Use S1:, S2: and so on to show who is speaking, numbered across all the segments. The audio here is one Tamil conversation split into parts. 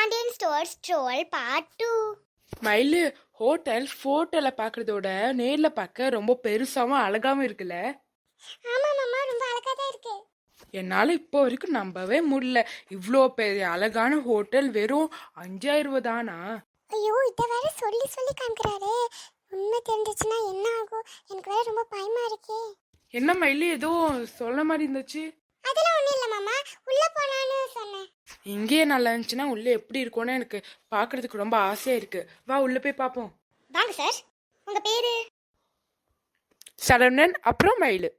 S1: Pandian stores troll part two
S2: Mayilu hotel ஃபோட்டோல பார்க்கறதோட நேர்ல பார்க்க ரொம்ப பெருசாவும் அழகாவும் இருக்குல்ல?
S1: ஆமா மாமா ரொம்ப அழகா தான் இருக்கு.
S2: என்னால் இப்போ வரைக்கும் நம்பவே முடியல. இவ்வளோ பெரிய அழகான ஹோட்டல் வெறும் அஞ்சாயிரம் ரூபா தானா?
S1: ஐயோ இத வேற சொல்லி சொல்லி காமிக்கிறாரு. உண்மை தெரிஞ்சிச்சுன்னா என்ன ஆகும்? எனக்கு வேற ரொம்ப பயமா இருக்கே.
S2: என்ன மயிலு ஏதோ சொல்ல மாதிரி இருந்துச்சு?
S1: இல்ல மாமா உள்ள போனான்னு சொன்னேன்.
S2: இங்கேயே நல்லா இருந்துச்சுன்னா உள்ளே எப்படி இருக்கும்னு எனக்கு பார்க்கறதுக்கு ரொம்ப ஆசையா இருக்கு. வா உள்ள போய் பார்ப்போம்.
S1: வாங்க சார் உங்க பேரு?
S2: சரவணன் அப்புறம் மயிலு.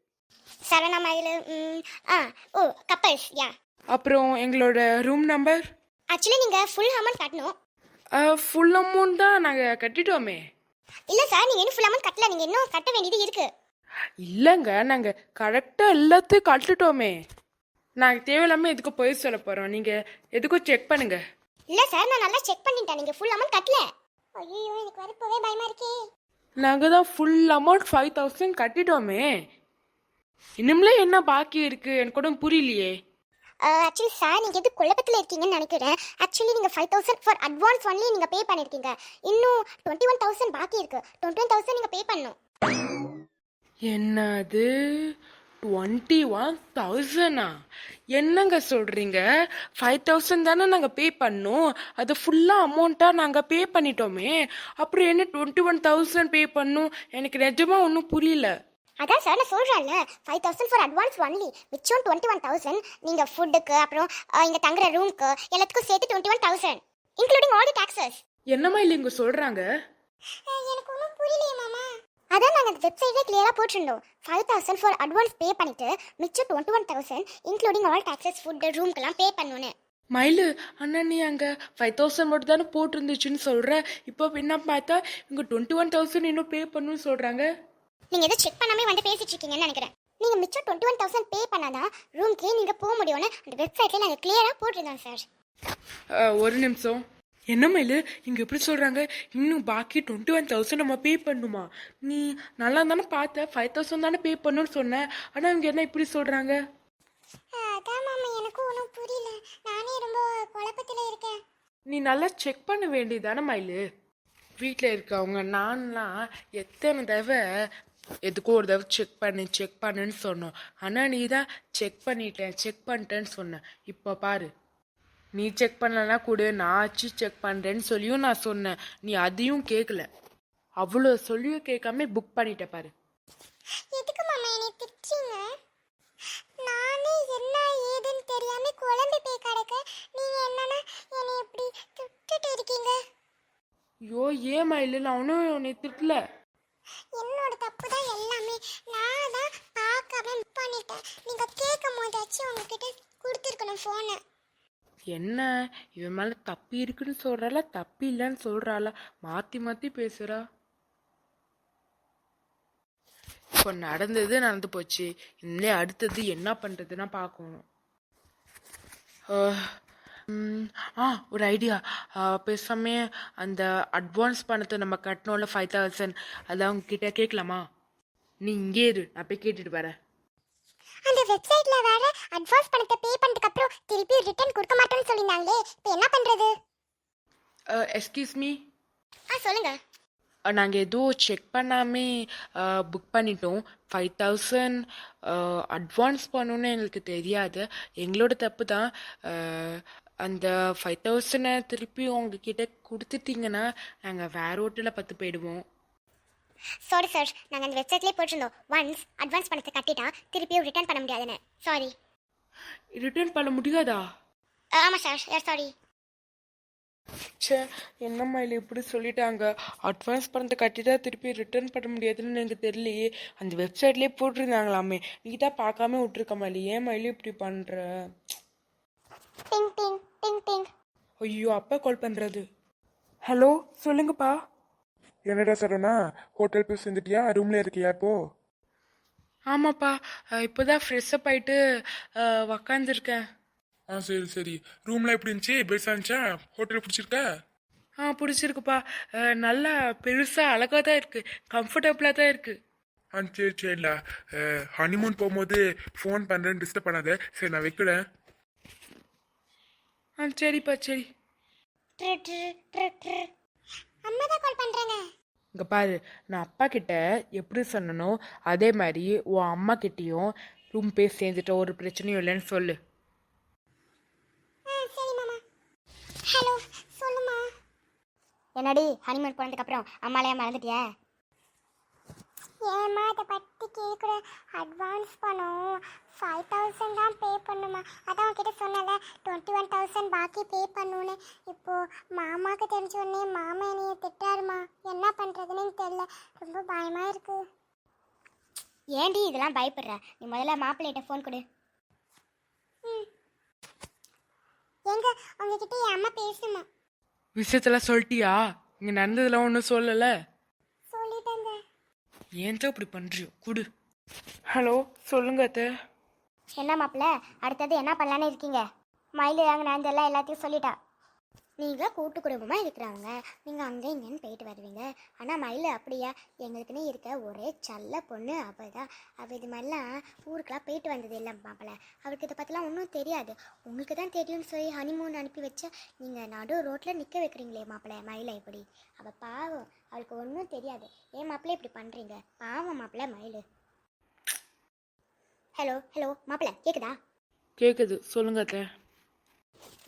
S1: சரணா மயிலு ஆ ஓ கப்பல்ஸ் யா.
S2: அப்புறம் எங்களோட ரூம் நம்பர்
S1: ஆக்சுவலி நீங்க ஃபுல் அமௌண்ட் கட்டணும்.
S2: ஃபுல் அமௌண்ட் தான் நாங்கள் கட்டிட்டோமே.
S1: இல்ல சார் நீங்க இன்னும் ஃபுல் அமௌண்ட் கட்டல. நீங்க இன்னும் கட்ட வேண்டியது இருக்கு.
S2: இல்லைங்க நாங்கள் கரெக்டாக எல்லாத்தையும் கட்டுட்டோமே நாங்கள் தேவையில்லாமல் எதுக்கும் போய் சொல்ல போகிறோம் நீங்கள் எதுக்கும் செக் பண்ணுங்க.
S1: இல்ல சார் நான் நல்லா செக் பண்ணிட்டேன். நீங்க ஃபுல் அமௌண்ட் கட்டல. ஐயோ எனக்கு வர போவே பயமா இருக்கே.
S2: நாங்கள் தான் ஃபுல் அமௌண்ட் ஃபைவ் தௌசண்ட் கட்டிட்டோமே. இன்னும்லே என்ன பாக்கி இருக்கு? எனக்கு கூட புரியலையே.
S1: ஆக்சுவலி சார் நீங்கள் எது குழப்பத்தில் இருக்கீங்கன்னு நினைக்கிறேன். ஆக்சுவலி நீங்கள் five thousand for advance only நீங்கள் பே பண்ணியிருக்கீங்க இன்னும் டுவெண்ட்டி ஒன் தௌசண்ட் பாக்கி இருக்கு. டுவெண்ட்டி ஒன் தௌசண்ட் நீங்கள் பே பண்ணணும்.
S2: என்னது? டுவெண்ட்டி ஒன் தௌசண்டா என்னங்க சொல்கிறீங்க ஃபைவ் தௌசண்ட் தானே நாங்கள் பே பண்ணோம். அது ஃபுல்லாக அமௌண்ட்டாக நாங்கள் பே பண்ணிட்டோமே. அப்புறம் என்ன டுவெண்ட்டி ஒன் தௌசண்ட் பே பண்ணோம்? எனக்கு நிஜமாக ஒன்றும் புரியல.
S1: அதான் சார் நான் சொல்கிறேன்ல five thousand for advance only மிச்சம் டுவெண்ட்டி ஒன் தௌசண்ட் நீங்கள் ஃபுட்டுக்கு அப்புறம் இங்கே தங்குற ரூமுக்கு எல்லாத்துக்கும் சேர்த்து twenty one thousand including all the taxes
S2: என்னம்மா இல்லை இங்கே சொல்கிறாங்க
S1: எனக்கு ஒன்றும் புரியலையே மாமா. அதான் நாங்கள் அந்த வெப்சைட்ல கிளியராக போட்டிருந்தோம். Five thousand for advance pay பண்ணிட்டு மிச்சம் twenty one thousand including all taxes food ரூம்க்கெல்லாம் pay பண்ணணும்னு
S2: மயிலு அண்ணா நீ அங்கே ஃபைவ் தௌசண்ட் மட்டும் தானே போட்டிருந்துச்சுன்னு சொல்கிற இப்போ என்ன பார்த்தா இங்கே டுவெண்ட்டி ஒன் தௌசண்ட் இன்னும் பே பண்ணணும்னு சொல்கிறாங்க
S1: நீங்க எதுவும் செக் பண்ணாமே வந்து பேசிட்டு இருக்கீங்கன்னு நினைக்கிறேன். நீங்க மிச்சம் டுவெண்ட்டி ஒன் தௌசண்ட் பே பண்ணாதான் ரூம்க்கே நீங்க போக முடியும்னு அந்த வெப்சைட்ல நாங்க கிளியரா போட்டிருந்தோம் சார்
S2: ஒரு நிமிஷம். என்ன மயிலு? இங்கே எப்படி சொல்கிறாங்க இன்னும் பாக்கி டுவெண்ட்டி ஒன் தௌசண்ட் நம்ம பே பண்ணுமா? நீ நல்லா தானே பார்த்த ஃபைவ் தௌசண்ட் தானே பே பண்ணணும்னு சொன்னேன் ஆனால் இவங்க என்ன இப்படி சொல்கிறாங்க
S1: அதான் மாமா எனக்கும் ஒன்றும் புரியல. நானே ரொம்ப குழப்பத்தில் இருக்கேன்.
S2: நீ நல்லா செக் பண்ண வேண்டியதானே மயிலு? வீட்டில் இருக்கவங்க நான்லாம் எத்தனை தடவை எதுக்கோ ஒரு தடவை செக் பண்ணு செக் பண்ணுன்னு சொன்னோம். ஆனால் நீ தான் செக் பண்ணிட்டேன் செக் பண்ணிட்டேன்னு சொன்ன. இப்போ பாரு. நீ செக் பண்ணலனா கூட நான் ஆச்சு செக் பண்ணுறேன்னு சொல்லியும் நான் சொன்னேன். நீ அதையும் கேட்கல அவ்வளோ சொல்லியும் கேட்காம புக் பண்ணிட்ட பாரு.
S1: எதுக்கு மாமா என்னை திட்டுறீங்க? நானே என்ன ஏதுன்னு தெரியாம குழம்பு போய் கிடக்க. நீங்க என்னன்னா என்னை எப்படி திட்டுட்டு இருக்கீங்க?
S2: ஐயோ ஏன் மயில் நான் ஒன்றும் உன்னை திட்டல.
S1: என்னோட தப்பு தான் எல்லாமே. நான் தான் பார்க்காம பண்ணிட்டேன். நீங்க கேட்கும் போதாச்சும் உங்ககிட்ட கொடுத்துருக்கணும் ஃபோனை
S2: என்ன? இவன் மேல தப்பி இருக்குன்னு சொல்றாளா? தப்பி இல்லைன்னு சொல்றாளா? மாத்தி மாத்தி பேசுறா. இப்போ நடந்தது நடந்து போச்சு. இனிமே அடுத்தது என்ன பண்றதுன்னா பார்க்கணும். ஆ ஒரு ஐடியா பேசாமே அந்த அட்வான்ஸ் பணத்தை நம்ம கட்டணும்ல ஃபைவ் தௌசண்ட் அதை அவங்க கிட்ட கேட்கலாமா? நீ இங்கே இரு. நான் போய் கேட்டுட்டு வரேன்.
S1: அந்த வெப்சைட்ல வேற அட்வான்ஸ் பணத்தை பே பண்ணதுக்கு அப்புறம் திருப்பி ரிட்டர்ன் கொடுக்க மாட்டோம்னு சொல்லிருந்தாங்களே இப்போ என்ன பண்றது?
S2: எஸ்கியூஸ் மீ
S1: ஆ சொல்லுங்க.
S2: நாங்கள் எதுவும் செக் பண்ணாமே புக் பண்ணிட்டோம். ஃபைவ் தௌசண்ட் அட்வான்ஸ் பண்ணணும்னு எங்களுக்கு தெரியாது. எங்களோட தப்பு தான். அந்த ஃபைவ் தௌசண்டை திருப்பி உங்ககிட்ட கொடுத்துட்டீங்கன்னா நாங்கள் வேற ஹோட்டலில் பார்த்து போயிடுவோம்.
S1: சாரி சார் நாங்கள் அந்த வெப்சைட்லேயே போட்டிருந்தோம். ஒன்ஸ் அட்வான்ஸ் பணத்தை கட்டிட்டா திருப்பியும் ரிட்டர்ன் பண்ண முடியாதுன்னு. சாரி
S2: ரிட்டர்ன் பண்ண முடியாதா?
S1: ஆமாம் சார் யார் சாரி
S2: ச்சே என்னம்மா இல்லை இப்படி சொல்லிட்டாங்க? அட்வான்ஸ் பணத்தை கட்டிட்டா திருப்பி ரிட்டர்ன் பண்ண முடியாதுன்னு எனக்கு தெரியலையே. அந்த வெப்சைட்லேயே போட்டிருந்தாங்களாமே. நீ தான் பார்க்காம விட்டுருக்கமா இல்லை ஏன் மயிலும் இப்படி பண்ணுற
S1: டிங் டிங் டிங் டிங்
S2: ஐயோ அப்பா கால் பண்ணுறது ஹலோ சொல்லுங்கப்பா.
S3: என்னடா சரவணா ஹோட்டல் போய் சேர்ந்துட்டியா? ரூம்ல இருக்கியா இப்போ?
S2: ஆமாப்பா இப்போதான் ஃப்ரெஷ்அப் ஆயிட்டு உக்காந்துருக்கேன்.
S3: ஆ சரி சரி. ரூம்லாம் எப்படி இருந்துச்சு? பெருசா இருந்துச்சா? ஹோட்டல் பிடிச்சிருக்கா?
S2: ஆ பிடிச்சிருக்குப்பா. நல்லா பெருசாக அழகாக தான் இருக்குது கம்ஃபர்டபுளாக தான் இருக்குது
S3: ஆ சரி சரிடா. ஹனிமூன் போகும்போது ஃபோன் பண்ணுறேன்னு டிஸ்டர்ப் பண்ணாத. சரி நான் வைக்கிறேன்.
S2: ஆ சரிப்பா சரி. இங்கே பாரு நான் அப்பா கிட்ட எப்படி சொன்னனோ அதே மாதிரி உன் அம்மா கிட்டேயும் ரூம் பே சேர்ந்துட்ட ஒரு பிரச்சனையும் இல்லைன்னு சொல்லு.
S1: ஹலோ சொல்லுமா.
S4: என்னடி ஹனிமூன் போனதுக்கப்புறம் அம்மாலையா மறந்துட்டியா?
S1: ஏம்மா அதை பற்றி கேட்குற அட்வான்ஸ் பணம் ஃபைவ் தௌசண்ட் தான் பே பண்ணுமா? அதான் உன்கிட்ட சொன்னல டுவெண்ட்டி ஒன் தௌசண்ட் பாக்கி பே பண்ணுன்னு. இப்போ மாமாவுக்கு தெரிஞ்ச உடனே மாமா என்னைய திட்டாருமா? என்ன பண்ணுறதுன்னு தெரியல. ரொம்ப பயமாக இருக்கு.
S4: ஏன்டி இதெல்லாம் பயப்படுற? நீ முதல்ல மாப்பிள்ளைகிட்ட ஃபோன் கொடு.
S1: எங்க? உங்ககிட்ட என் அம்மா பேசணுமா?
S2: விஷயத்தெல்லாம் சொல்லிட்டியா? இங்கே நடந்ததெல்லாம் ஒன்றும் சொல்லலை. ஏன் தான் இப்படி பண்ணுறியோ குடு. ஹலோ சொல்லுங்க அத்தை.
S4: என்ன மாப்பிள்ள? அடுத்தது என்ன பண்ணலான்னு இருக்கீங்க? மயில் அங்கே நடந்தெல்லாம் எல்லாத்தையும் சொல்லிட்டா. நீங்கள் கூட்டு குடும்பமாக இருக்கிறவங்க. நீங்கள் அங்கே இங்கேன்னு போயிட்டு வருவீங்க. ஆனால் மயில் அப்படியா? எங்களுக்குன்னு இருக்க ஒரே சல்ல பொண்ணு அவள் தான் அவள் இது மாதிரிலாம் ஊருக்கெலாம் போயிட்டு வந்தது இல்லை மாப்பிள்ள அவளுக்கு இதை பற்றிலாம் ஒன்றும் தெரியாது. உங்களுக்கு தான் தெரியும்னு சொல்லி ஹனிமூன் அனுப்பி வச்சா நீங்கள் நடு ரோட்டில் நிற்க வைக்கிறீங்களே மாப்பிள்ள மயிலை இப்படி. அவள் பாவம். அவளுக்கு ஒன்றும் தெரியாது. ஏன் மாப்பிள்ளை இப்படி பண்ணுறீங்க பாவம் மாப்பிள்ள மயில். ஹலோ ஹலோ மாப்பிள்ள கேட்குதா
S2: கேட்குது சொல்லுங்க அத்தை.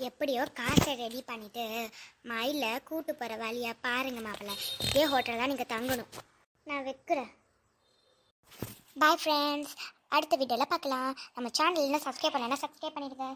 S4: எப்படியோ காசை ரெடி பண்ணிட்டு மயில கூட்டு போகிற வழியா பாருங்க மாப்பிள்ள. இதே ஹோட்டல் தான் நீங்கள் தங்கணும். நான் வைக்கிறேன். பாய் ஃப்ரெண்ட்ஸ் அடுத்த வீடியோவில் பார்க்கலாம். நம்ம சேனல் இன்னும் சப்ஸ்கிரைப் பண்ணலைன்னா சப்ஸ்கிரைப் பண்ணிடுங்க.